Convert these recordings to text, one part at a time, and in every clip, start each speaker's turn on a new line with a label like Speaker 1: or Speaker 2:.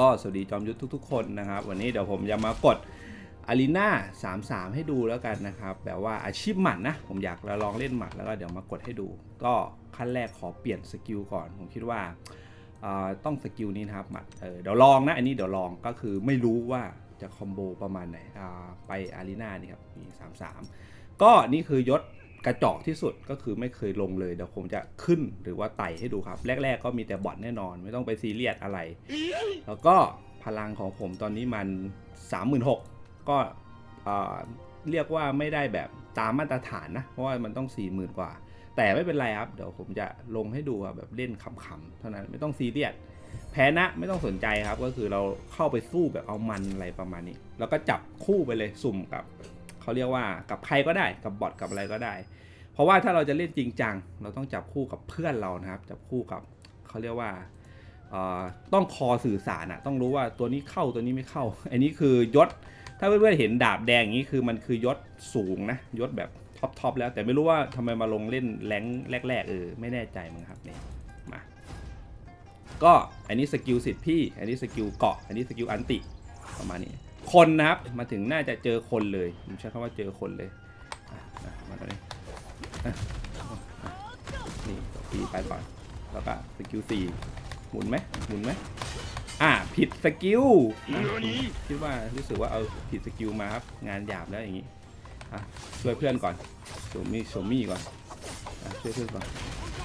Speaker 1: ก็สวัสดีจอมยุทธทุก ๆ คนนะครับ วันนี้เดี๋ยวผมจะมากดอารีนา33 ให้ดูแล้วกันนะครับ แบบว่าอาชีพหมัดนะ ผมอยากลองเล่นหมัดแล้วก็เดี๋ยวมากดให้ดู ก็ขั้นแรกขอเปลี่ยนสกิลก่อน ผมคิดว่าต้องสกิลนี้นะครับหมัดเเดี๋ยวลองนะ อันนี้เดี๋ยวลองก็คือไม่รู้ว่าจะคอมโบประมาณไหนไปอารีนานี่ครับนี่33 ก็นี่คือยศ กระจอกที่สุดก็คือไม่เคยลงเลยเดี๋ยวผมจะขึ้นหรือว่าไต่ให้ดูครับ แรก ๆ ก็มีแต่บอทแน่นอน ไม่ต้องไปซีเรียสอะไร แล้วก็พลังของผมตอนนี้มัน 36,000ก็เอ่อเรียกว่าไม่ได้แบบตามมาตรฐานนะ เพราะว่ามันต้อง 40,000 กว่า แต่ไม่เป็นไรครับ เดี๋ยวผมจะลงให้ดูครับแบบเล่นขำๆเท่านั้นไม่ต้องซีเรียสแพ้นะไม่ต้องสนใจครับก็คือเราเข้าไปสู้แบบเอามันอะไรประมาณนี้ แล้วก็จับคู่ไปเลยสุ่มกับ เขาเรียกว่ากับใครก็ได้กับบอทกับอะไรก็ได้ เพราะว่าถ้าเราจะเล่นจริงจัง เราต้องจับคู่กับเพื่อนเรานะครับ จับคู่กับเขาเรียกว่าต้องคอสื่อสารอะต้องรู้ว่าตัวนี้เข้าตัวนี้ไม่เข้า อันนี้คือยศ ถ้าเพื่อนๆเห็นดาบแดงอย่างนี้คือมันคือยศสูงนะยศแบบท็อปทอปแล้วแต่ไม่รู้ว่าทำไมมาลงเล่นแรงแรกๆเออไม่แน่ใจมึงครับนี่มาก็อันนี้สกิลสิทธิ์พี่ อันนี้สกิลเกาะ อันนี้สกิลอันติประมาณนี้ คนนะครับ มาถึงน่าจะเจอคนเลยผมใช้คำว่าเจอคนเลยมาตรงนี้อะอะนี่ตีไปก่อน แล้วก็สกิลสี่หมุนไหมหมุนไหมอ่าผิดสกิลคิดว่ารู้สึกว่าเอาผิดสกิลมาครับ งานหยาบแล้วอย่างนี้อะช่วยเพื่อนก่อนโชมี่โชมี่ก่อนอะช่วยเพื่อนก่อน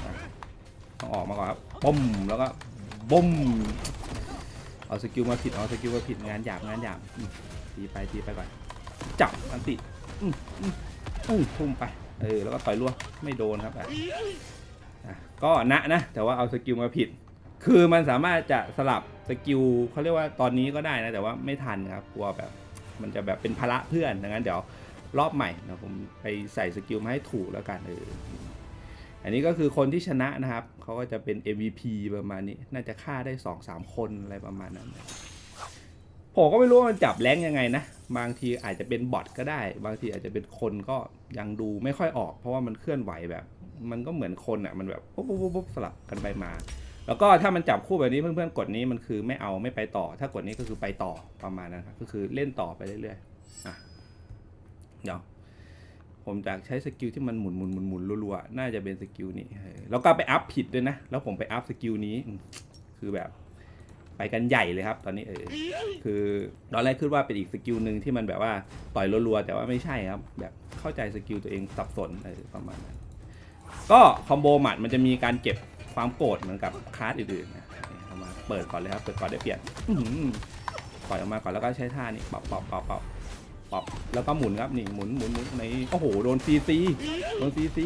Speaker 1: อะต้องออกมาก่อนครับปุ้มแล้วก็บุ้ม เอาสกิลมาผิดเอาสกิลมาผิดงานหยาบงานหยาบตีไปตีไปก่อนจับอันติอืมอืมอืมพุ่มไปเออแล้วก็ต่อยรัวไม่โดนครับอะก็นะนะแต่ว่าเอาสกิลมาผิด คือมันสามารถจะสลับสกิลเขาเรียกว่าตอนนี้ก็ได้นะแต่ว่าไม่ทันครับกลัวแบบ มันจะแบบเป็นภาระเพื่อนดังนั้นเดี๋ยวรอบใหม่นะผมไปใส่สกิลมาให้ถูกแล้วกันเออ อันนี้ก็คือคนที่ชนะนะครับ เขาก็จะเป็น MVP ประมาณนี้ น่าจะฆ่าได้2อสามคนอะไรประมาณนั้น ผมก็ไม่รู้ว่ามันจับแรงยังไงนะ บางทีอาจจะเป็นบอทก็ได้ บางทีอาจจะเป็นคนก็ยังดูไม่ค่อยออก เพราะว่ามันเคลื่อนไหวแบบ มันก็เหมือนคนอะ มันแบบปุ๊บปุ๊บปุ๊บปุ๊บสลับกันไปมา แล้วก็ถ้ามันจับคู่แบบนี้เพื่อนๆกดนี้มันคือไม่เอาไม่ไปต่อ ถ้ากดนี้ก็คือไปต่อประมาณนั้นครับ ก็คือเล่นต่อไปเรื่อยๆ อะ เดี๋ยว ผมจะใช้สกิลที่มันหมุนหมุนหมุนหมุนรัวๆ น่าจะเป็นสกิลนี้เออแล้วก็ไปอัพผิดด้วยนะ แล้วผมไปอัพสกิลนี้ คือแบบ ไปกันใหญ่เลยครับ ตอนนี้เออ คือตอนแรกคิดว่าเป็นอีกสกิลหนึ่งที่มันแบบว่าต่อยรัวๆ แต่ว่าไม่ใช่ครับ แบบเข้าใจสกิลตัวเองสับสนเออประมาณนั้น ก็คอมโบหมัดมันจะมีการเก็บความโกรธเหมือนกับคลาสอื่นๆนะเอามาเปิดก่อนเลยครับ เปิดก่อนได้เปลี่ยนปล่อยออกมาก่อนแล้วก็ใช้ท่านี้ปอบปอบปอบปอบ ปอบแล้วก็หมุนครับนี่หมุนหมุนหมุนในโอ้โหโดนซีซีโดนซีซี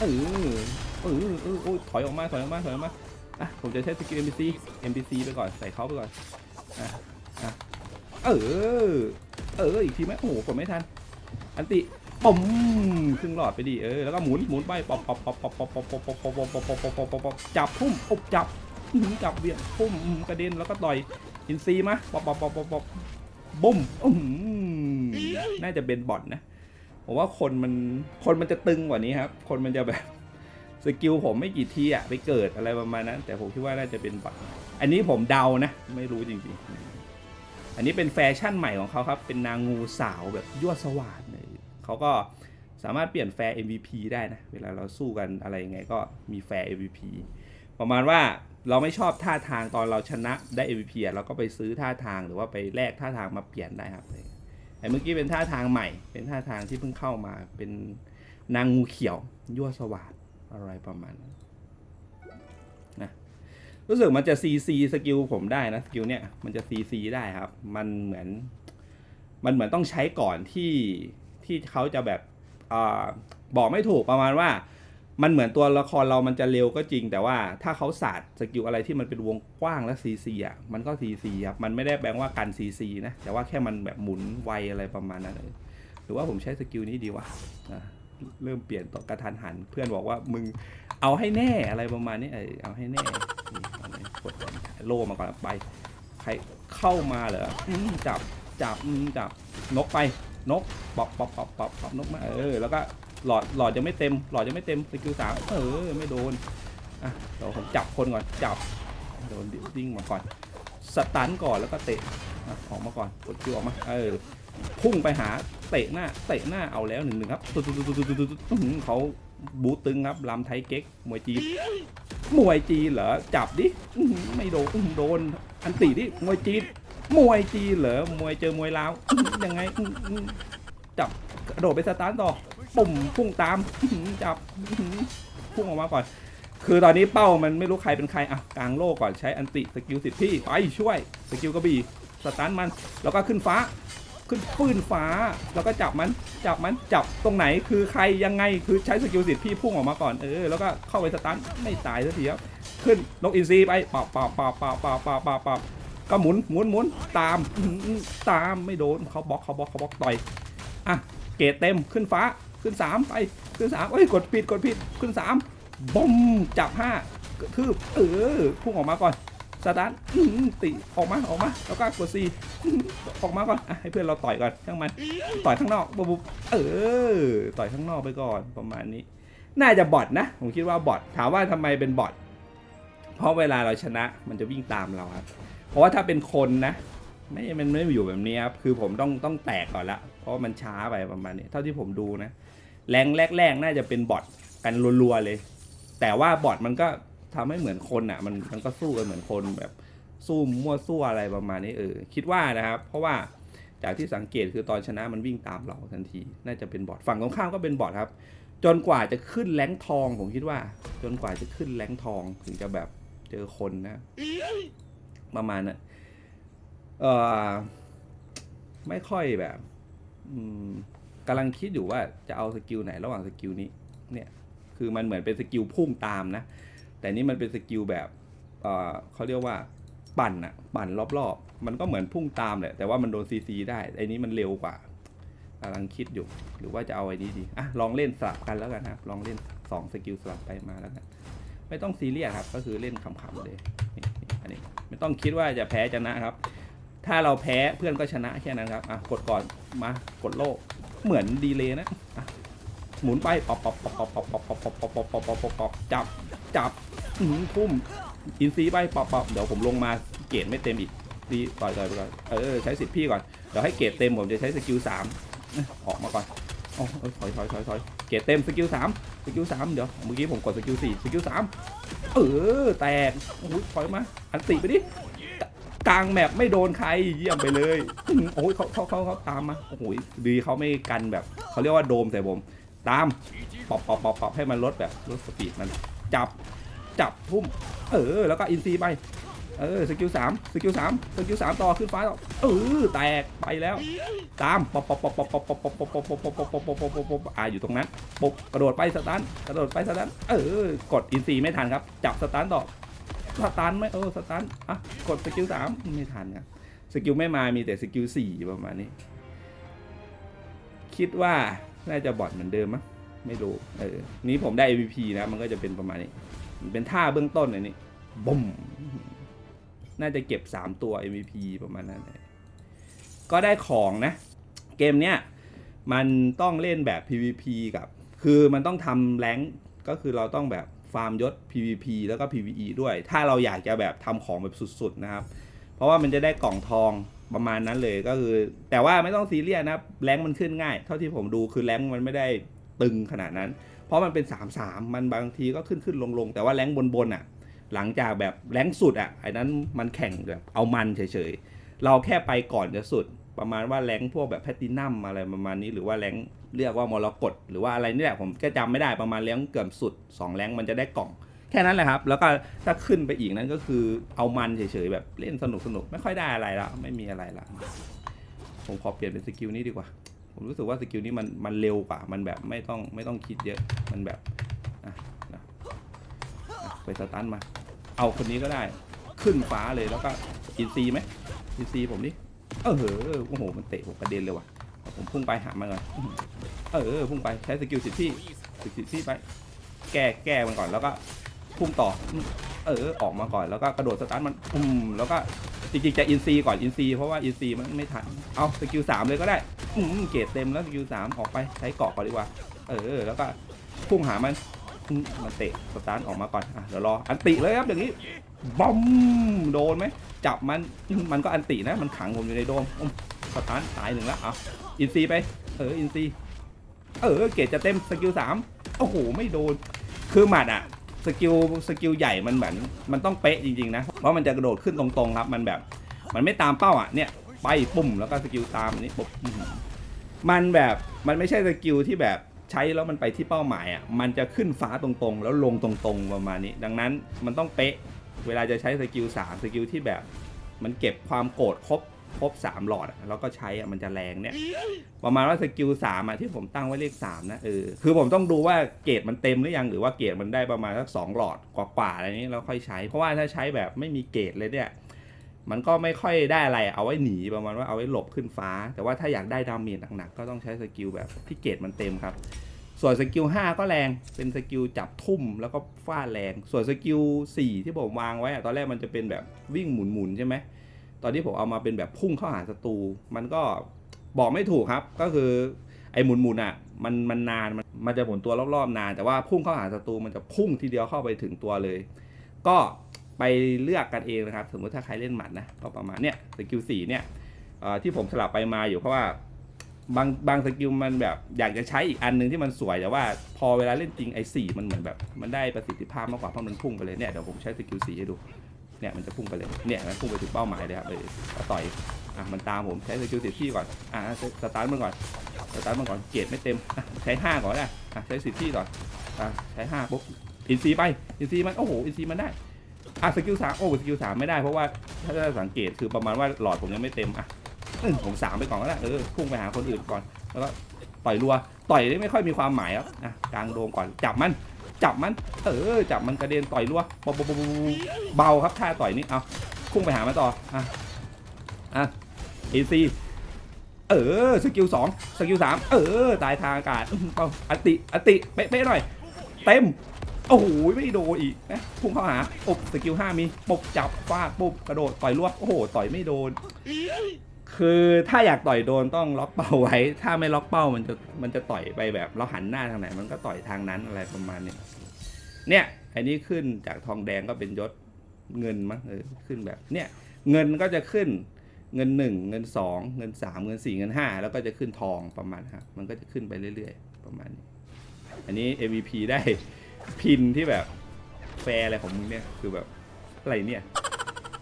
Speaker 1: เออเออเออโอ้ยถอยออกมาถอยออกมาถอยออกมาอะผมจะใช้สกิล NPC NPC ไปก่อนใส่เขาไปก่อนอะอะเออเอออีกทีไหมโอ้โหกดไม่ทัน อันติปุ่มครึ่งหลอดไปดิเออแล้วก็หมุนหมุนไปปอบปอบปอบปอบปอบปอบปอบปอบปอบปอบปอบปอบปอบปอบปอบปอบจับพุ่มอบจับจับเบี่ยงพุ่มกระเด็นแล้วก็ต่อยอินซีมาปอบปอบปอบปอบปอบบุ้มอื้อหือ น่าจะเป็นบอทนะผมว่าคนมันคนมันจะตึงกว่านี้ครับ คนมันจะแบบสกิลผมไม่กี่ทีอะไปเกิดอะไรประมาณนั้น แต่ผมคิดว่าน่าจะเป็นบอทอันนี้ผมเดานะ ไม่รู้จริงๆ อันนี้เป็นแฟชั่นใหม่ของเขาครับ เป็นนางงูสาวแบบยั่วสว่าดเลยเขาก็สามารถเปลี่ยนแฟร์ MVP ได้นะ เวลาเราสู้กันอะไรยังไงก็มีแฟร์ MVP ประมาณว่าเราไม่ชอบท่าทางตอนเราชนะได้ MVP อะเราก็ไปซื้อท่าทางหรือว่าไปแลกท่าทางมาเปลี่ยนได้ครับ ไอ้เมื่อกี้เป็นท่าทางใหม่ เป็นท่าทางที่เพิ่งเข้ามา เป็นนางงูเขียว ยั่วสวาดอะไรประมาณนั้นนะรู้สึกมันจะ CC สกิลผมได้นะสกิลเนี่ยมันจะ CC ได้ครับ มันเหมือน มันเหมือนต้องใช้ก่อนที่ที่เขาจะแบบอาบอกไม่ถูกประมาณว่า มันเหมือนตัวละครเรามันจะเร็วก็จริง แต่ว่าถ้าเขาศาสตร์สกิลอะไรที่มันเป็นวงกว้างและ CC อะมันก็ CC ครับมันไม่ได้แปลว่ากัน CC นะแต่ว่าแค่มันแบบหมุนไวอะไรประมาณนั้นเลยหรือว่าผมใช้สกิลนี้ดีวะะเริ่มเปลี่ยนต่อกระทันหัน เพื่อนบอกว่ามึงเอาให้แน่อะไรประมาณนี้เออเอาให้แน่กดโล่มาก่อนไป ใครเข้ามาเหรอจับจับจับนกไปนกปอบปอบปอบปอบปอบนกมาเออแล้วก็ หลอดหลอดยังไม่เต็ม หลอดยังไม่เต็มสกิลสามเออไม่โดนอะเดี๋ยวผมจับคนก่อนจับโดนดิ้งมาก่อนสตันก่อนแล้วก็เตะอะออกมาก่อนกดคิวออกมาเออพุ่งไปหาเตะหน้าเตะหน้าเอาแล้วหนึ่งหนึ่งครับตุ๊ดตุ๊ดตุ๊ดตุ๊ดตุ๊ดเขาบูตึงครับลำไทยเก๊กมวยจีนมวยจีนเหรอจับดิไม่โดนโดนอันตีดิมวยจีนมวยจีนเหรอมวยเจอมวยลาวยังไงจับกระโดดไปสตาร์ทต่อ ปุ่มพุ่งตามจับพุ่งออกมาก่อน คือตอนนี้เป้ามันไม่รู้ใครเป็นใครอะกลางโลกก่อนใช้อันติสกิลสิทธิ์พี่ไปช่วยสกิลกระบี่สตันมัน แล้วก็ขึ้นฟ้า ขึ้นปืนฟ้า แล้วก็จับมันจับมันจับตรงไหนคือใครยังไงคือใช้สกิลสิทธิ์พี่พุ่งออกมาก่อนเออแล้วก็เข้าไปสตันไม่ตายสักทีครับขึ้นนกอินทรีไปปับปับปับปับปับปับปับปับก็หมุนหมุนหมุนตามตามไม่โดนเขาบล็อกเขาบล็อกเขาบล็อกต่อยอะเกรดเต็มขึ้นฟ้า ขึ้นสามไปขึ้นสามเอ้ยกดผิดกดผิดขึ้นสามบอมจับห้ากระทืบเออพุ่งออกมาก่อนสตาร์ทอื้ออติออกมาออกมาแล้วก็กดซีอออกมาก่อนอให้เพื่อนเราต่อยก่อนช่างมันต่อยข้างนอกบุบเออ ต่อยข้างนอกไปก่อนประมาณนี้ น่าจะบอทนะ ผมคิดว่าบอทถามว่าทำไมเป็นบอทเพราะเวลาเราชนะมันจะวิ่งตามเราครับ เพราะว่าถ้าเป็นคนนะ ไม่มันไม่อยู่แบบนี้ครับคือผมต้องต้องแตกก่อนละเพราะมันช้าไปประมาณนี้ เท่าที่ผมดูนะ แรงแรกๆ น่าจะเป็นบอทกันรัวๆเลย แต่ว่าบอทมันก็ทำให้เหมือนคนอะ มันมันก็สู้กันเหมือนคนแบบสู้มั่วสู้อะไรประมาณนี้เออคิดว่านะครับ เพราะว่าจากที่สังเกตคือตอนชนะมันวิ่งตามเราทันที น่าจะเป็นบอทฝั่งตรงข้ามก็เป็นบอทครับ จนกว่าจะขึ้นแรงทองผมคิดว่า จนกว่าจะขึ้นแรงทองถึงจะแบบเจอคนนะ ประมาณนั้นเออไม่ค่อยแบบ อืม กำลังคิดอยู่ว่าจะเอาสกิลไหนระหว่างสกิลนี้เนี่ยคือมันเหมือนเป็นสกิลพุ่งตามนะ แต่นี่มันเป็นสกิลแบบเเขาเรียกว่าปั่นอะปั่นรอบๆ มันก็เหมือนพุ่งตามแหละแต่ว่ามันโดนซีซีได้ไอ้นี้มันเร็วกว่ากำลังคิดอยู่ หรือว่าจะเอาไอ้นี้ดีอะลองเล่นสลับกันแล้วกันนะครับลองเล่นสองสกิลสลับไปมาแล้วกันไม่ต้องซีเรียสครับ ก็คือเล่นขำๆเลยอันนี้ไม่ต้องคิดว่าจะแพ้ชนะครับ ถ้าเราแพ้เพื่อนก็ชนะแค่นั้นครับอะกดก่อนมากดโลก เหมือนดีเลยนะหมุนไปปอบปอบปอบปอบปอบปอบปอบปอบปอบปอบปอบปอบปอบจับจับทุ่มอินซีไปปอบปอบเดี๋ยวผมลงมาเกรดไม่เต็มอีกดีต่อยต่อยไปก่อนเออใช้สิทธิ์พี่ก่อนเดี๋ยวให้เกรดเต็มผมจะใช้สกิลสามออกมาก่อนอ๋อเอ้ยถอยถอยถอยถอยเกรดเต็มสกิลสามสกิลสามเดี๋ยวเมื่อกี้ผมกดสกิลสี่สกิลสามเออแตกโอ้ยถอยมาอันติไปดิ กลางแมปไม่โดนใครเยี่ยมไปเลยโอ้ยเขาเขาเขาเขาตามมาโอ้โหดีเขาไม่กันแบบเขาเรียกว่าโดมใส่ผม ตามปอบปอบปอบปอบให้มันลดแบบลดสปีดมันจับจับทุ่ม เออ แล้วก็อินซีไป เออสกิลสามสกิลสามสกิลสามต่อขึ้นฟ้าต่อเออแตกไปแล้ว ตามปอบปอบปอบปอบปอบปอบปอบปอบปอบปอบปอบปอบปอบปอบปอบปอบปอบอ่าอยู่ตรงนั้นปุ๊บกระโดดไปสตันกระโดดไปสตันเออกดอินซีไม่ทันครับ จับสตันต่อ สตันไหมเออสตันอะกดสกิลสามไม่ทันครับสกิลไม่มามีแต่สกิลสี่ประมาณนี้ คิดว่าน่าจะบอทเหมือนเดิมมั้งไม่รู้เออนี้ผมได้ MVP นะ มันก็จะเป็นประมาณนี้ มันเป็นท่าเบื้องต้นอันนี้บุ้มน่าจะเก็บ 3 ตัว MVP ประมาณนั้นก็ได้ของนะ เกมเนี้ยมันต้องเล่นแบบ PVP กับ คือมันต้องทำแรงก็คือเราต้องแบบ ฟาร์มยศ PVP แล้วก็ PVE ด้วย ถ้าเราอยากจะแบบทำของแบบสุดๆนะครับ เพราะว่ามันจะได้กล่องทองประมาณนั้นเลยก็คือ แต่ว่าไม่ต้องซีเรียสนะครับแรงมันขึ้นง่าย เท่าที่ผมดูคือแรงมันไม่ได้ตึงขนาดนั้น เพราะมันเป็น 3 3 มันบางทีก็ขึ้นขึ้นลงลงแต่ว่าแรงค์บนอะ หลังจากแบบแรงสุดอะไอ้นั้นมันแข่งแบบเอามันเฉยๆ เราแค่ไปก่อนจะสุด ประมาณว่าแรงพวกแบบแพตตินัมอะไรประมาณนี้ หรือว่าแรง เรียกว่ามรกตหรือว่าอะไรนี่แหละผมก็จำไม่ได้ประมาณแรงเกือบสุดสองแรงมันจะได้กล่อง แค่นั้นแหละครับ แล้วก็ถ้าขึ้นไปอีกนั้นก็คือเอามันเฉยๆแบบเล่นสนุกสนุกๆไม่ค่อยได้อะไรและไม่มีอะไรละผมขอเปลี่ยนเป็นสกิลนี้ดีกว่า ผมรู้สึกว่าสกิลนี้มันมันเร็วกว่า มันแบบไม่ต้องไม่ต้องคิดเยอะมันแบบอะนะไปสตันมา เอาคนนี้ก็ได้ขึ้นฟ้าเลยแล้วก็อินซีไหมอินซีผมดิเออโอ้โหมันเตะผมกระเด็นเลยว่ะ ผมพุ่งไปหามันก่อน เออพุ่งไปใช้สกิลสิทธิ์ที่สิทธิ์ที่ไป แก้แก้มันก่อนแล้วก็พุ่งต่อ เออออกมาก่อนแล้วก็กระโดดสตาร์ทมันอืมแล้วก็จริงๆจะอินซีก่อนอินซีเพราะว่าอินซีมันไม่ทันเอาสกิลสามเลยก็ได้อืมเกรดเต็มแล้วสกิลสามออกไปใช้เกาะก่อนดีกว่า เออ แล้วก็พุ่งหามันอืมมันเตะสตาร์ทออกมาก่อนอะเดี๋ยวรออันติเลยครับอย่างนี้บอมโดนไหมจับมันมันก็อันตินะมันขังผมอยู่ในโดมอุ้ม สตาร์ตายหนึ่งแล้วอะอินซีไป เอออินซีเออเกตจะเต็มสกิลสามโอ้โหไม่โดน คือหมัดอะสกิลสกิลใหญ่มันเหมือนมันต้องเป๊ะจริงๆนะ เพราะมันจะกระโดดขึ้นตรงๆครับ มันแบบ มันไม่ตามเป้าอะเนี่ยไปปุ่มแล้วก็สกิลตามอันนี้ปุ๊บมันแบบมันไม่ใช่สกิลที่แบบใช้แล้วมันไปที่เป้าหมายอะมันจะขึ้นฟ้าตรงๆ แล้วลงตรงๆประมาณนี้ ดังนั้นมันต้องเป๊ะ เวลาจะใช้สกิลสามสกิลที่แบบ มันเก็บความโกรธครบ ครบสามหลอดแล้วก็ใช้อะมันจะแรงเนี่ย ประมาณว่าสกิลสามอะที่ผมตั้งไว้เลขสามนะเออคือผมต้องดูว่าเกรดมันเต็มหรือยังหรือว่าเกรดมันได้ประมาณสักสองหลอดกว่าๆอะไรนี้แล้วค่อยใช้ เพราะว่าถ้าใช้แบบไม่มีเกรดเลยเนี่ยมันก็ไม่ค่อยได้อะไร เอาไว้หนีประมาณว่าเอาไว้หลบขึ้นฟ้า แต่ว่าถ้าอยากได้ดาเมจหนักๆก็ต้องใช้สกิลแบบที่เกรดมันเต็มครับ ส่วนสกิล5ก็แรง เป็นสกิลจับทุ่มแล้วก็ฟาดแรง ส่วนสกิล4ที่ผมวางไว้อะตอนแรกมันจะเป็นแบบวิ่งหมุนๆใช่ไหม ตอนที่ผมเอามาเป็นแบบพุ่งเข้าหาศัตรูมันก็บอกไม่ถูกครับ ก็คือไอ้หมุนหมุนอะมันมันนานมันมันจะหมุนตัวรอบๆนาน แต่ว่าพุ่งเข้าหาศัตรูมันจะพุ่งทีเดียวเข้าไปถึงตัวเลย ก็ไปเลือกกันเองนะครับ สมมติถ้าใครเล่นหมัดนะก็ประมาณเนี้ยสกิลสี่เนี่ยที่ผมสลับไปมาอยู่เพราะว่าบางบางสกิลมันแบบอยากจะใช้อีกอันหนึงที่มันสวยแต่ว่าพอเวลาเล่นจริงไอ้สี่มันเหมือนแบบมันได้ประสิทธิภาพมากกว่าเพราะมันพุ่งไปเลยเนี่ยเดี๋ยวผมใช้สกิลสี่ให้ดู เนี่ยมันจะพุ่งไปเลย เนี่ยมันพุ่งไปถึงเป้าหมายเลยครับเลยก็ต่อย อะมันตามผมใช้สกิลสิบที่ก่อน อะสตาร์ทมันก่อน สตาร์ทมันก่อนเกรไม่เต็ม ใช้ห้าก่อนได้อะใช้สิบที่ก่อน อะใช้ห้าปุ๊บอินซีไป อินซีมัน โอ้โห อินซีมันได้ อะสกิลสามโอ้สกิลสามไม่ได้เพราะว่าถ้าจะสังเกตคือประมาณว่าหลอดผมยังไม่เต็ม อะอื้อผมสามไปก่อนก็ได้เออพุ่งไปหาคนอื่นก่อน แล้วก็ต่อยรัว ต่อยนี่ไม่ค่อยมีความหมายครับ อะกลางโดมก่อน จับมัน จับมัน เออ จับมันกระเด็นต่อยรัวเบาเบาครับท่าต่อยนี่เอาพุ่งไปหามันต่อ อะ อะอีซีเออ สกิลสองสกิลสามเออ ตายทางอากาศอื้อเอาอติ อติ เป๊ะๆหน่อย เต็ม โอ้โห ไม่โดนอีกนะพุ่งเข้าหาปุ๊บสกิลห้ามีปุ๊บจับฟาดปุ๊บกระโดด ต่อยรวบ โอ้โห ต่อยไม่โดน คือถ้าอยากต่อยโดนต้องล็อกเป้าไว้ ถ้าไม่ล็อกเป้ามันจะมันจะต่อยไปแบบเราหันหน้าทางไหน มันก็ต่อยทางนั้นอะไรประมาณนี้เนี่ยอันนี้ขึ้นจากทองแดงก็เป็นยศเงินมั้งเออขึ้นแบบเนี่ยเงินก็จะขึ้นเงินหนึ่งเงินสองเงินสามเงินสี่เงินห้าแล้วก็จะขึ้นทองประมาณครับมันก็จะขึ้นไปเรื่อย ๆ ประมาณนี้ อันนี้ MVP ได้พินที่แบบแฟร์อะไรของมึงเนี่ยคือแบบอะไรเนี่ย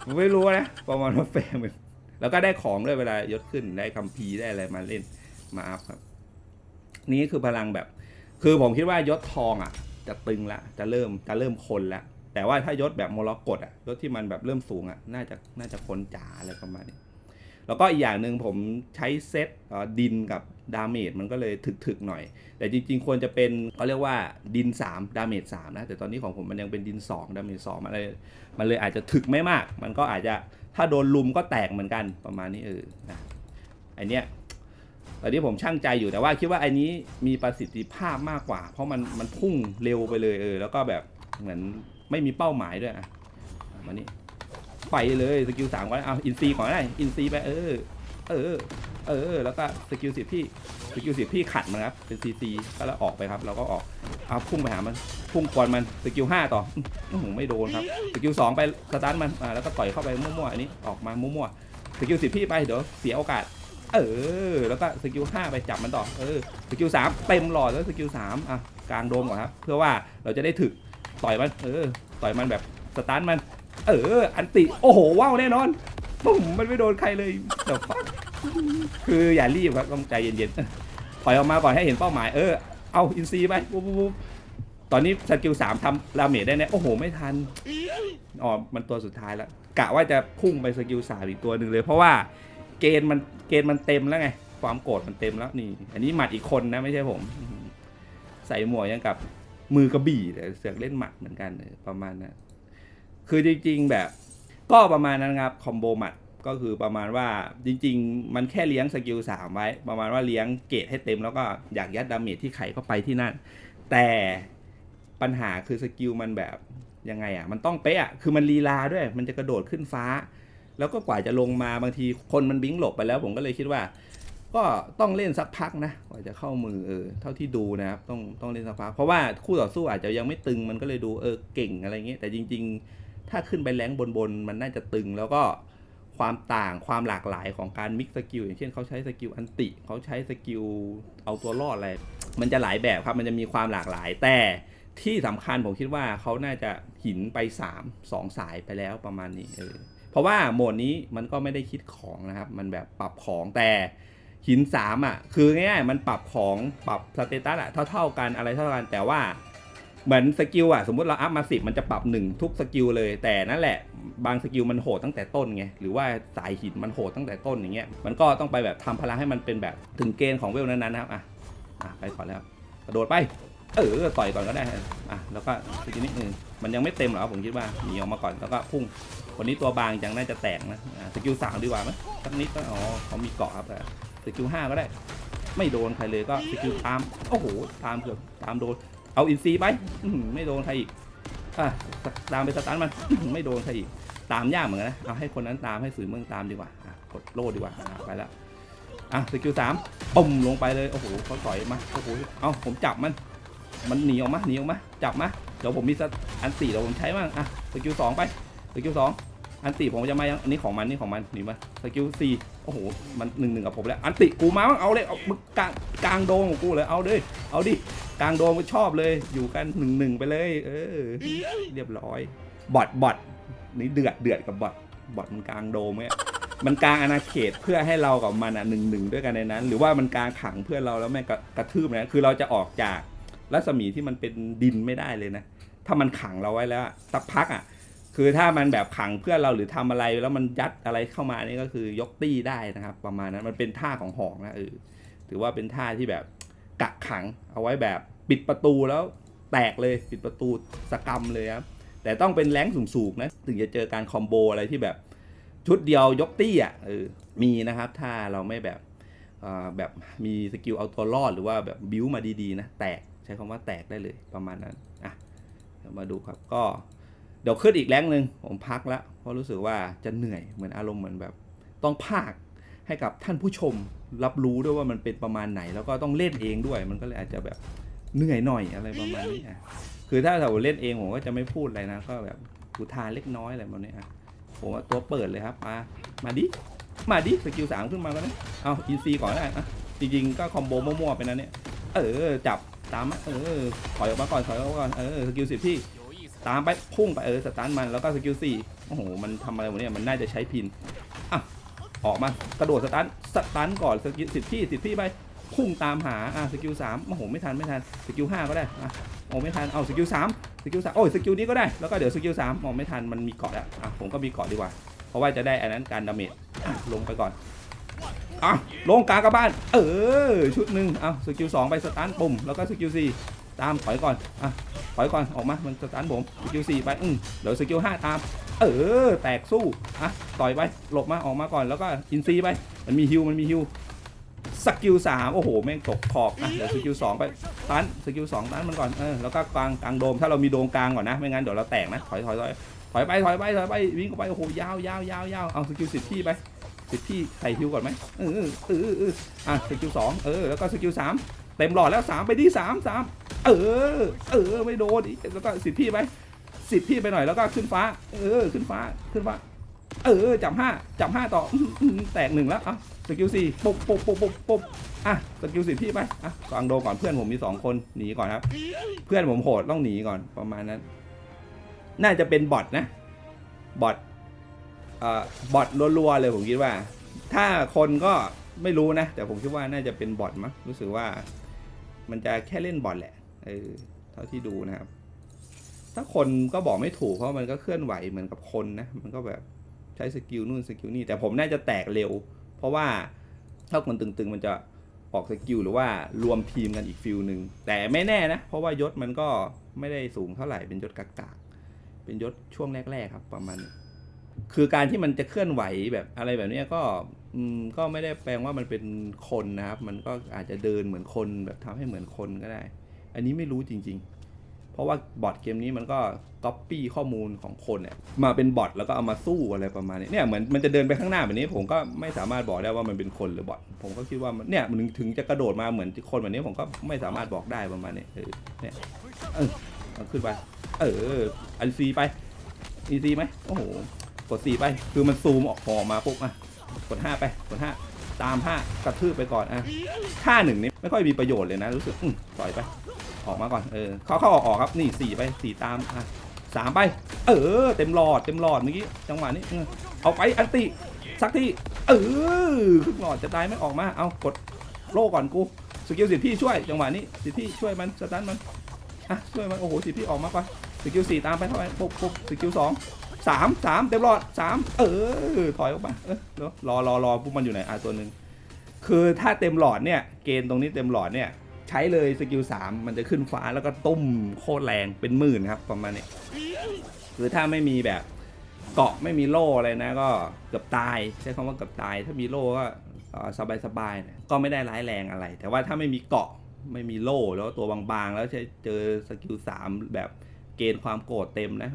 Speaker 1: มึงไม่รู้นะประมาณว่าแฟร์เหมือน แล้วก็ได้ของด้วยเวลายศขึ้นได้คัมภีร์ได้อะไรมาเล่นมาอัพครับ นี่คือพลังแบบ คือผมคิดว่ายศทองอะ จะตึงละจะเริ่มจะเริ่มคนละแต่ว่าถ้ายศแบบมรกตอะยศที่มันแบบเริ่มสูงอะ น่าจะน่าจะคนจ๋าอะไรประมาณนี้ แล้วก็อีกอย่างหนึ่งผมใช้เซตดินกับดาเมจมันก็เลยถึกๆหน่อย แต่จริงๆ ควรจะเป็นเขาเรียกว่าดิน 3 ดาเมจ3นะ แต่ตอนนี้ของผมมันยังเป็นดิน 2 ดาเมจ2มันเลยมันเลยอาจจะถึกไม่มาก มันก็อาจจะถ้าโดนลุมก็แตกเหมือนกันประมาณนี้เออนะไอเนี้ยตอนนี้ผมช่างใจอยู่แต่ว่าคิดว่าอันนี้มีประสิทธิภาพมากกว่า เพราะมันมันพุ่งเร็วไปเลยเออแล้วก็แบบเหมือนไม่มีเป้าหมายด้วยอะมานี่ ไปเลยสกิลสามก่อนเอาอินซีก่อนได้อินซีไปเออ เออ เออ แล้วก็สกิลสิบที่สกิลสิบที่ขัดมันครับเป็นซีซีก็แล้วออกไปครับ เราก็ออกเอาพุ่งไปหามันพุ่งกวนมันสกิลห้าต่ออื้อหือไม่โดนครับสกิลสองไปสตาร์ทมันอ่าแล้วก็ต่อยเข้าไปมั่วๆอันนี้ออกมามั่วๆสกิลสิบพี่ไปเดี๋ยวเสียโอกาสเออ แล้วก็สกิลห้าไปจับมันต่อ เออ สกิลสามเต็มหลอดแล้วสกิลสามอะกลางโดมก่อนครับ เพื่อว่าเราจะได้ถึกต่อยมัน เออ ต่อยมันแบบสตาร์ทมัน เออ อันติ โอ้โห ว้าวแน่นอนปุ๊มมันไม่โดนใครเลยเดี๋ยวฟักคืออย่ารีบครับต้องใจเย็นๆถอยออกมาก่อนให้เห็นเป้าหมาย เออ เอาอินซีไปปุ๊บปุ๊บปุ๊บตอนนี้สกิลสามทำดาเมจได้แน่โอ้โห ไม่ทัน อ๋อ มันตัวสุดท้ายแล้ว กะว่าจะพุ่งไปสกิลสามอีกตัวหนึ่งเลย เพราะว่าเกณฑ์มันเกณฑ์มันเต็มแล้วไง ความโกรธมันเต็มแล้วนี่ อันนี้หมัดอีกคนนะไม่ใช่ผม ใส่หมวกยังกับมือกระบี่แต่เสือกเล่นหมัดเหมือนกันประมาณนั้น คือจริงๆแบบ ก็ประมาณนั้นครับคอมโบหมัดก็คือประมาณว่าจริง ๆ มันแค่เลี้ยงสกิลสามไว้ ประมาณว่าเลี้ยงเกรดให้เต็มแล้วก็อยากยัดดาเมจที่ไข่เข้าไปที่นั่น แต่ปัญหาคือสกิลมันแบบยังไงอะ มันต้องเป๊ะอะคือมันลีลาด้วย มันจะกระโดดขึ้นฟ้า แล้วก็กว่าจะลงมาบางทีคนมันบิ้งหลบไปแล้ว ผมก็เลยคิดว่า ก็ต้องเล่นสักพักนะกว่าจะเข้ามือเออเท่าที่ดูนะครับต้องต้องเล่นสักพักเพราะว่าคู่ต่อสู้อาจจะยังไม่ตึงมันก็เลยดูเออเก่งอะไรเงี้ยแต่จริง ๆ ถ้าขึ้นไปแรงบนๆมันน่าจะตึงแล้วก็ความต่างความหลากหลายของการมิกสกิลอย่างเช่นเขาใช้สกิลอันติเขาใช้สกิลเอาตัวรอดอะไร มันจะหลายแบบครับมันจะมีความหลากหลาย แต่ที่สำคัญผมคิดว่าเขาน่าจะหินไป 3 2 สายไปแล้วประมาณนี้เออเพราะว่าโหมดนี้มันก็ไม่ได้คิดของนะครับ มันแบบปรับของแต่หิน3อะคือง่ายๆมันปรับของปรับสเตตัสอะเท่าๆกันอะไรเท่ากันแต่ว่า เหมือนสกิลอะสมมติเราอัพมาสิมันจะปรับหนึ่งทุกสกิลเลย แต่นั่นแหละ บางสกิลมันโหดตั้งแต่ต้นไงหรือว่าสายหินมันโหดตั้งแต่ต้นอย่างเงี้ยมันก็ต้องไปแบบทำพลังให้มันเป็นแบบถึงเกณฑ์ของเวลนั้นๆนะครับอะอะไปก่อนแล้วกระโดดไปเออต่อยก่อนก็ได้อะแล้วก็สกิลนิดนึงมันยังไม่เต็มหรอผมคิดว่าหนีออกมาก่อนแล้วก็พุ่งคนนี้ตัวบางจังน่าจะแตกนะอะสกิลสามดีกว่าไหมสักนิดก็อ๋อเขามีเกาะครับสกิลห้าก็ได้ ไม่โดนใครเลยก็สกิลตามโอ้โหตามเกือบตามโดน เอาอินซีไปไม่โดนใครอีกอะตามไปสตันมันไม่โดนใครอีก ตามยากเหมือนกันนะเอาให้คนนั้นตามให้สื่อเมืองตามดีกว่าอะกดโล่ดีกว่าอะไปแล้วอะสกิลสามปุ่มลงไปเลยโอ้โหเขาต่อยมาโอ้โหเอาผมจับมัน มันหนีออกมาหนีออกมาจับมาเดี๋ยวผมมีสตอันตีเดี๋ยวผมใช้บ้างอะสกิลสองไปสกิลสองอันติผมจะมายังอันนี้ของมันนี่ของมันหนีมาสกิลสี่โอ้โหมันหนึ่งหนึ่งกับผมแล้วอันติกูมาบ้างเอาเลยเอามึงกลางกลางโดงของกูเลยเอาเลยเอาดิ กลางโดมก็ชอบเลย อยู่กันหนึ่งหนึ่งไปเลย เออ เรียบร้อย บอทบอทนี่เดือดเดือดกับบอทบอทมันกลางโดมเนี่ยมันกลางอาณาเขตเพื่อให้เรากับมันอะหนึ่งหนึ่งด้วยกันในนั้น หรือว่ามันกลางขังเพื่อนเราแล้วแม่งกระกระทืบนะคือเราจะออกจากรัศมีที่มันเป็นดินไม่ได้เลยนะ ถ้ามันขังเราไว้แล้วสักพักอะ คือถ้ามันแบบขังเพื่อนเราหรือทำอะไรแล้วมันยัดอะไรเข้ามานี่ก็คือยกตี้ได้นะครับ ประมาณนั้นมันเป็นท่าของหอกนะเออถือว่าเป็นท่าที่แบบ กักขังเอาไว้แบบปิดประตูแล้วแตกเลยปิดประตูสกรรมเลยครับแต่ต้องเป็นแรงสูงๆนะถึงจะเจอการคอมโบอะไรที่แบบชุดเดียวยกตี้อะเออมีนะครับ ถ้าเราไม่แบบแบบมีสกิลเอาตัวรอดหรือว่าแบบบิวมาดีๆนะแตกใช้คำว่าแตกได้เลยประมาณนั้นอะเดี๋ยวมาดูครับก็เดี๋ยวขึ้นอีกแรงหนึ่งผมพักแล้วเพราะรู้สึกว่าจะเหนื่อยเหมือนอารมณ์เหมือนแบบ ต้องภาคให้กับท่านผู้ชม รับรู้ด้วยว่ามันเป็นประมาณไหน แล้วก็ต้องเล่นเองด้วย มันก็เลยอาจจะแบบเหนื่อยหน่อยอะไรประมาณนี้อะคือถ้าเราเล่นเองผมก็จะไม่พูดอะไรนะ ก็แบบอุทานเล็กน้อยอะไรแบบนี้อะผมว่าตัวเปิดเลยครับมามาดิมาดิสกิลสามขึ้นมาก็ได้เอาอินซีก่อนได้อะจริงๆก็คอมโบมั่วๆไปนะเนี่ยเออจับตามเออถอยออกมาก่อนถอยออกมาก่อนเออสกิลสิบที่ตามไปพุ่งไปเออสตาร์ทมันแล้วก็สกิลสี่โอ้โหมันทำอะไรวะเนี่ยมันน่าจะใช้พิน ออกมากระโดดสตาร์สตาร์ทก่อนสกิลสิที่สิที่ไปพุ่งตามหาอะสกิลสามโอ้โหไม่ทันไม่ทันสกิลห้าก็ได้อะโอ้ไม่ทันเอาสกิลสามสกิลสามโอ้ยสกิลนี้ก็ได้แล้วก็เดี๋ยวสกิลสามมองไม่ทันมันมีเกาะแล้วอะผมก็มีเกาะดีกว่า เพราะว่าจะได้อันนั้นการดาเมจลงไปก่อนอะลงกลางกระบ้าน เออชุดหนึ่งเอาสกิลสองไปสตาร์ปุ่มแล้วก็สกิลสี่ ตามถอยก่อนอะถอยก่อนออกมา มันสตาร์ทผมสกิลสี่ไปอืมเดี๋ยวสกิลห้าตาม เออ แตกสู้อะต่อยไปหลบมาออกมาก่อนแล้วก็อินซีไป มันมีฮิวมันมีฮิวสกิลสามโอ้โหแม่งตกขอบอะเดี๋ยวสกิลสองไปตันสกิลสองตันมันก่อนเออแล้วก็กลางกลางโดมถ้าเรามีโดมกลางก่อนนะไม่งั้นเดี๋ยวเราแตกนะถอยถอยถอยถอยไปถอยไปถอยไปวิ่งเข้าไปโอ้โหยาวยาวยาวยาวเอาสกิลสิบที่ไปสิบที่ใส่ฮิวก่อนไหมเออเออเออเอออะสกิลสองเออแล้วก็สกิลสาม เต็มหลอดแล้วสามไปที่สามสามเออ เออ ไม่โดนอีกแล้วก็สิบพี่ไปสิบพี่ไปหน่อยแล้วก็ขึ้นฟ้า เออ ขึ้นฟ้าขึ้นฟ้า เออจับห้าจับห้าต่ออแตกหนึ่งแล้วอะสกิลสี่ปุ๊บปุ๊บปุ๊บปุ๊บปุ๊บอะสกิลสิบพี่ไปอะกลางโดก่อนเพื่อนผมมีสองคนหนีก่อนครับ เพื่อนผมโหดต้องหนีก่อนประมาณนั้น น่าจะเป็นบอทนะบอทเอ่อบอทรัวๆเลยผมคิดว่า ถ้าคนก็ไม่รู้นะ แต่ผมคิดว่าน่าจะเป็นบอทมั้งรู้สึกว่า มันจะแค่เล่นบอทแหละเออเท่าที่ดูนะครับ ถ้าคนก็บอกไม่ถูกเพราะมันก็เคลื่อนไหวเหมือนกับคนนะ มันก็แบบใช้สกิลนู่นสกิลนี่ แต่ผมน่าจะแตกเร็ว เพราะว่าถ้าคนตึงๆมันจะออกสกิลหรือว่ารวมทีมกันอีกฟิลหนึ่งแต่ไม่แน่นะ เพราะว่ายศมันก็ไม่ได้สูงเท่าไหร่เป็นยศกากๆเป็นยศช่วงแรก ๆ ครับประมาณคือการที่มันจะเคลื่อนไหวแบบอะไรแบบนี้ก็ อืมก็ไม่ได้แปลว่ามันเป็นคนนะครับ มันก็อาจจะเดินเหมือนคนแบบทำให้เหมือนคนก็ได้ อันนี้ไม่รู้จริง ๆ เพราะว่าบอทเกมนี้มันก็ก๊อปปี้ข้อมูลของคนเนี่ยมาเป็นบอทแล้วก็เอามาสู้อะไรประมาณนี้เนี่ยเหมือนมันจะเดินไปข้างหน้าแบบนี้ ผมก็ไม่สามารถบอกได้ว่ามันเป็นคนหรือบอทผมก็คิดว่ามันเนี่ยมันถึงจะกระโดดมาเหมือนคนแบบนี้ผมก็ไม่สามารถบอกได้ประมาณนี้เออเนี่ยเออขึ้นไปเอออันซีไปอีซีไหมโอ้โหกดสีไปคือมันซูมออกออกมาปุ๊บอะ กดห้าไปกดห้าตามห้ากระทืบไปก่อนอะท่าหนึ่งนี่ไม่ค่อยมีประโยชน์เลยนะ รู้สึกอืมต่อยไป ออกมาก่อนเออเขาเข้าออกออกครับนี่สี่ไปสี่ตามอะสามไป เออ เต็มหลอดเต็มหลอดเมื่อกี้จังหวะนี้เอาไปอันติสักทีเออขึ้นหลอดจะตายไม่ออกมาเอากดโล่ก่อนกูสกิลสิทธิ์พี่ช่วยจังหวะนี้สิทธิ์พี่ช่วยมันสตันมันอะช่วยมันโอ้โหสิทธิ์พี่ออกมาก่อนสกิลสี่ตามไปเข้าไปปุ๊บปุ๊บสกิลสอง สามสามเต็มหลอดสามเออ ถอยออกมาเออเดี๋ยวรอรอรอปุ๊บมันอยู่ไหนอะตัวหนึ่งคือถ้าเต็มหลอดเนี่ย เกณฑ์ตรงนี้เต็มหลอดเนี่ย ใช้เลยสกิลสามมันจะขึ้นฟ้าแล้วก็ตุ้มโคตรแรงเป็นหมื่นครับ ประมาณนี้คือถ้าไม่มีแบบเกาะไม่มีโล่อะไรนะ ก็เกือบตายใช้คำว่าเกือบตาย ถ้ามีโล่ก็สบายสบายๆนะก็ไม่ได้ร้ายแรงอะไร แต่ว่าถ้าไม่มีเกาะไม่มีโล่แล้วตัวบางๆ แล้วใช้เจอสกิลสามแบบเกณฑ์ความโกรธเต็มนะ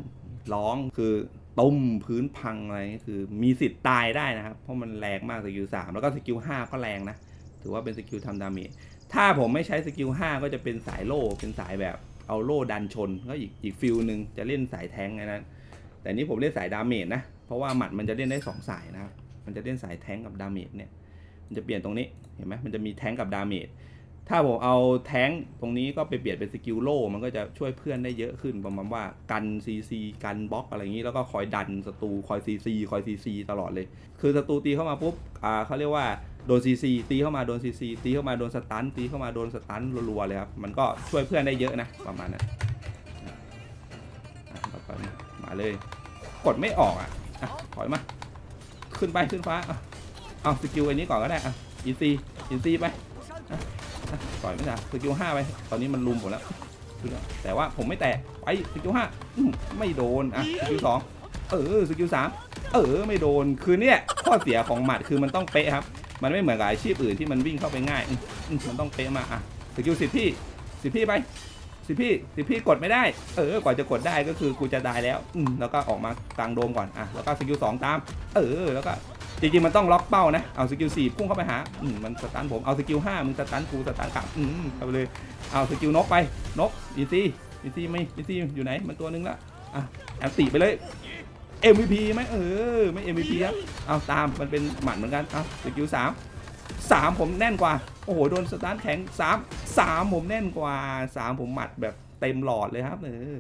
Speaker 1: ร้องคือตุ้มพื้นพังอะไรคือมีสิทธิ์ตายได้นะครับ เพราะมันแรงมากสกิลสามแล้วก็สกิลห้าก็แรงนะ ถือว่าเป็นสกิลทำดาเมจถ้าผมไม่ใช้สกิล5ก็จะเป็นสายโล่เป็นสายแบบเอาโล่ดันชนก็อีกอีกฟิลหนึ่งจะเล่นสายแทงไงนั้นแต่นี้ผมเล่นสายดาเมจนะเพราะว่าหมัดมันจะเล่นได้2สายนะครับมันจะเล่นสายแทงกับดาเมจเนี่ยมันจะเปลี่ยนตรงนี้เห็นไหมมันจะมีแทงกับดาเมจ ถ้าผมเอาแท้งตรงนี้ก็ไปเปลี่ยนเป็นสกิลโล่มันก็จะช่วยเพื่อนได้เยอะขึ้นประมาณว่ากันซีซีกันบล็อกอะไรอย่างนี้แล้วก็คอยดันศัตรูคอยซีซีคอยซีซีตลอดเลย คือศัตรูตีเข้ามาปุ๊บอ่าเขาเรียกว่าโดนซีซีตีเข้ามาโดนซีซีตีเข้ามาโดนสตันตีเข้ามาโดนสตันรัวๆเลยครับมันก็ช่วยเพื่อนได้เยอะนะประมาณนั้นมาเลย กดไม่ออกอะถอยมาขึ้นไปขึ้นฟ้าเอาสกิลอันนี้ก่อนก็ได้อะอินซีอินซีไป ต่อยไม่ได้สกิลห้าไป ตอนนี้มันลุมผมแล้ว แต่ว่าผมไม่แตะไปสกิลห้าไม่โดน อะสกิลสองเออสกิลสามเออไม่โดน คือเนี่ยข้อเสียของหมัดคือมันต้องเป๊ะครับ มันไม่เหมือนกับอาชีพอื่นที่มันวิ่งเข้าไปง่าย มันต้องเป๊ะมาอะสกิลสิบพี่สิบพี่ไปสิพี่สิพี่กดไม่ได้ เออกว่าจะกดได้ก็คือกูจะตายแล้ว อืมแล้วก็ออกมากลางโดมก่อน อะ แล้วก็สกิลสองตาม เออ แล้วก็ จริงๆมันต้องล็อกเป้านะ เอาสกิลสี่พุ่งเข้าไปหาอืมมันสตันผม เอาสกิลห้ามึงสตันกูสตันกลับอืมเอาไปเลย เอาสกิลนกไป นกอีซี่อีซี่ไม่อีซี่อยู่ไหน มันตัวนึงละ อะแอนติไปเลย MVP ไหมเออ ไม่ MVP ครับ เอาตาม มันเป็นหมัดเหมือนกัน เอาสกิลสามสามผมแน่นกว่า โอ้โห โดนสตาร์ทแข็งสามสามผมแน่นกว่าสามผมหมัดแบบเต็มหลอดเลยครับ เออ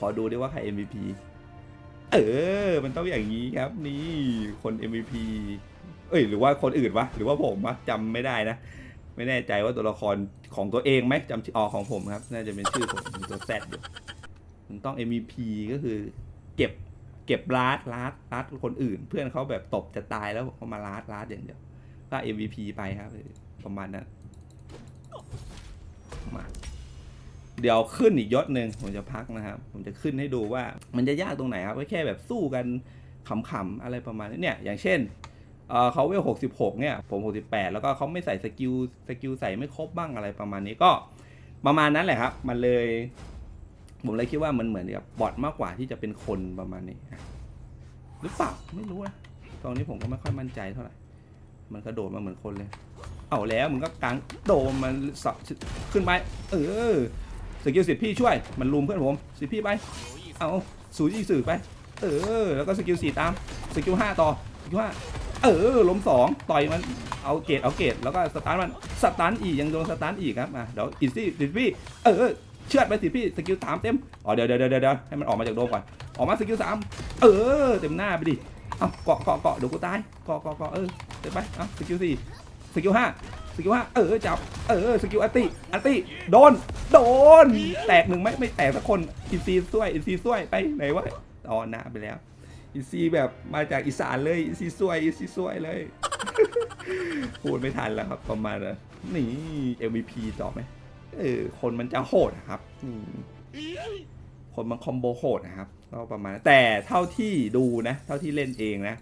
Speaker 1: ขอดูดิว่าใคร MVP เออ มันต้องอย่างนี้ครับ นี่คน MVP เอ้ยหรือว่าคนอื่นวะหรือว่าผมวะจำไม่ได้นะ ไม่แน่ใจว่าตัวละครของตัวเองไหมจำชื่ออ๋อของผมครับ น่าจะเป็นชื่อผมตัวแซดอยู่มันต้อง MVP ก็คือ เก็บเก็บลาดลาดลาดคนอื่น เพื่อนเขาแบบตบจะตายแล้วเขามาลาดลาดอย่างเดียวก็ MVP ไปครับ ประมาณนั้นมา เดี๋ยวขึ้นอีกยศหนึ่งผมจะพักนะครับ ผมจะขึ้นให้ดูว่ามันจะยากตรงไหนครับก็แค่แบบสู้กันขำๆอะไรประมาณนี้เนี่ย อย่างเช่นเขาเวล66เนี่ยผม68แปดแล้วก็เขาไม่ใส่สกิลสกิลใส่ไม่ครบบ้างอะไรประมาณนี้ก็ประมาณนั้นแหละครับ มันเลย ผมเลยคิดว่ามันเหมือนกับบอทมากกว่าที่จะเป็นคนประมาณนี้หรือเปล่าไม่รู้นะตรงนี้ผมก็ไม่ค่อยมั่นใจเท่าไหร่มันกระโดดมาเหมือนคนเลย เอาแล้วมันก็กางโดมมันสับขึ้นไป เออ สกิลสิทธิ์พี่ช่วยมันลุมเพื่อนผมสิทธิ์พี่ไปเอาสูยี่สื่อไปเออแล้วก็สกิลสี่ตามสกิลห้าต่อสกิลห้าเออล้มสองต่อยมันเอาเกตเอาเกตแล้วก็สตาร์ทมันสตาร์ทอีกยังโดนสตาร์ทอีกครับอะเดี๋ยวอินซี่สิทธิ์พี่เออเชือดไปสิพี่สกิลสามเต็มอ๋อเดี๋ยวเดี๋ยวเดี๋ยวเดี๋ยวให้มันออกมาจากโดมก่อนออกมาสกิลสามเออเต็มหน้าไปดิเอาเกาะเกาะเกาะเดี๋ยวกูตายเกาะเกาะเกาะเออเต็มไปเอาสกิลสี่ สกิลห้าสกิลห้าเออจับเออสกิลอัตติอัตติโดนโดน แตกหนึ่งไหมไม่แตกสักคนอินซีช่วยอินซีช่วยไปไหนวะอ๋อหน้าไปแล้วอินซีแบบมาจากอีสานเลยอินซีช่วยอินซีช่วยเลยพูดไม่ทันแล้วครับประมาณนะนี่ MVP ต่อไหมเออคนมันจะโหดอะครับนี่คนมันคอมโบโหดนะครับก็ประมาณแต่เท่าที่ดูนะ เท่าที่เล่นเองนะ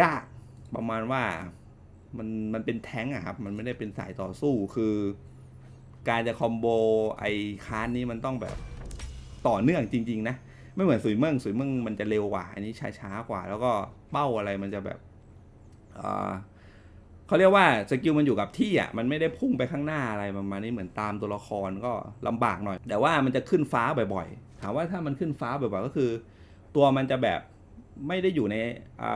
Speaker 1: ยากประมาณว่า มันมันเป็นแท้งอะครับ มันไม่ได้เป็นสายต่อสู้คือ การจะคอมโบไอคานนี้มันต้องแบบต่อเนื่องจริง ๆ นะ ไม่เหมือนสุยเมิ่งสุยเมิ่งมันจะเร็วกว่า อันนี้ช้าช้ากว่า แล้วก็เป้าอะไรมันจะแบบเขาเรียกว่าสกิลมันอยู่กับที่อะมันไม่ได้พุ่งไปข้างหน้าอะไรประมาณนี้เหมือนตามตัวละครก็ลำบากหน่อย แต่ว่ามันจะขึ้นฟ้าบ่อยๆถามว่าถ้ามันขึ้นฟ้าบ่อยๆก็คือ ตัวมันจะแบบ ไม่ได้อยู่ใน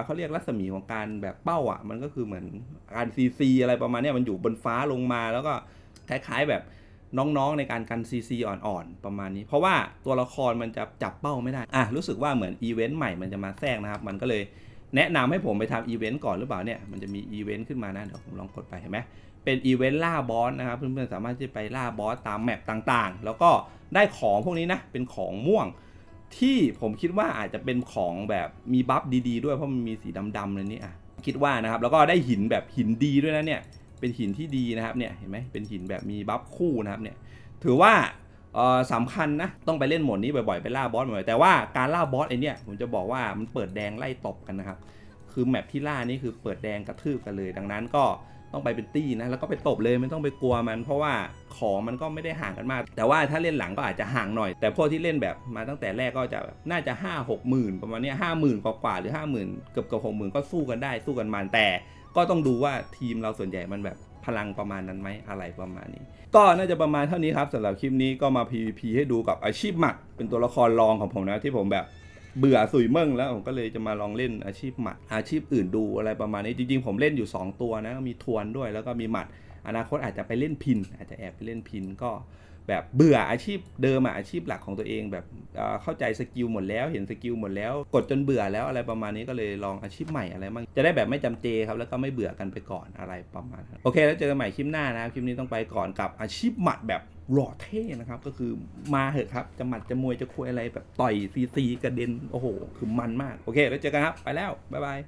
Speaker 1: เขาเรียกรัศมีของการแบบเป้าอะ มันก็คือเหมือนการซีซีอะไรประมาณนี้มันอยู่บนฟ้าลงมาแล้วก็คล้ายๆแบบน้องๆในการกันซีซีอ่อนๆ ประมาณนี้ เพราะว่าตัวละครมันจะจับเป้าไม่ได้ อะรู้สึกว่าเหมือนอีเวนต์ใหม่มันจะมาแทรกนะครับ มันก็เลยแนะนำให้ผมไปทำอีเวนต์ก่อนหรือเปล่าเนี่ย มันจะมีอีเวนต์ขึ้นมานะ เดี๋ยวผมลองกดไปเห็นไหมเป็นอีเวนต์ล่าบอสนะครับ เพื่อนๆสามารถที่ไปล่าบอสตามแมปต่างๆ แล้วก็ได้ของพวกนี้นะ เป็นของม่วง ที่ผมคิดว่าอาจจะเป็นของแบบมีบัฟดีๆด้วยเพราะมันมีสีดำๆเลยนี่อะคิดว่านะครับแล้วก็ได้หินแบบหินดีด้วยนะเนี่ยเป็นหินที่ดีนะครับเนี่ยเห็นไหมเป็นหินแบบมีบัฟคู่นะครับเนี่ยถือว่าสำคัญนะต้องไปเล่นโหมดนี้บ่อยๆไปล่าบอสบ่อยๆแต่ว่าการล่าบอสไอเนี่ยผมจะบอกว่ามันเปิดแดงไล่ตบกันนะครับคือแมปที่ล่านี่คือเปิดแดงกระทืบกันเลย ดังนั้นก็ ต้องไปเป็นตี้นะแล้วก็ไปตบเลยไม่ต้องไปกลัวมัน เพราะว่าของมันก็ไม่ได้ห่างกันมาก แต่ว่าถ้าเล่นหลังก็อาจจะห่างหน่อย แต่พวกที่เล่นแบบมาตั้งแต่แรกก็จะน่าจะ 5 6หมื่นประมาณนี้ห้าหมื่นกว่าหรือ 5 0,000เกือบเกับหกหมื่นก็สู้กันได้สู้กันมันแต่ ก็ต้องดูว่าทีมเราส่วนใหญ่มันแบบพลังประมาณนั้นไหมอะไรประมาณนี้ ก็น่าจะประมาณเท่านี้ครับสำหรับคลิปนี้ก็มา PVP ให้ดูกับอาชีพหมัดเป็นตัวละครรองของผมนะที่ผมแบบ เบื่อสุยเมิ่งแล้วผมก็เลยจะมาลองเล่นอาชีพหมัดอาชีพอื่นดูอะไรประมาณนี้จริง ๆ ผมเล่นอยู่ 2 ตัวนะมีทวนด้วย แล้วก็มีหมัด อนาคตอาจจะไปเล่นพิน อาจจะแอบไปเล่นพินก็แบบเบื่ออาชีพเดิมอะอาชีพหลักของตัวเองแบบเเข้าใจสกิลหมดแล้ว เห็นสกิลหมดแล้ว กดจนเบื่อแล้วอะไรประมาณนี้ก็เลยลองอาชีพใหม่อะไรบ้างจะได้แบบไม่จำเจครับแล้วก็ไม่เบื่อกันไปก่อนอะไรประมาณนั้โอเค แล้วเจอกันใหม่คลิปหน้านะคลิปนี้ต้องไปก่อนกับอาชีพหมัดแบบ หล่อเท่นะครับ ก็คือมาเหอะครับ จะหมัดจะมวยจะคุยอะไรแบบต่อยซีซีกระเด็น โอ้โห คือมันมาก โอเค แล้วเจอกันครับ ไปแล้ว บ๊ายบาย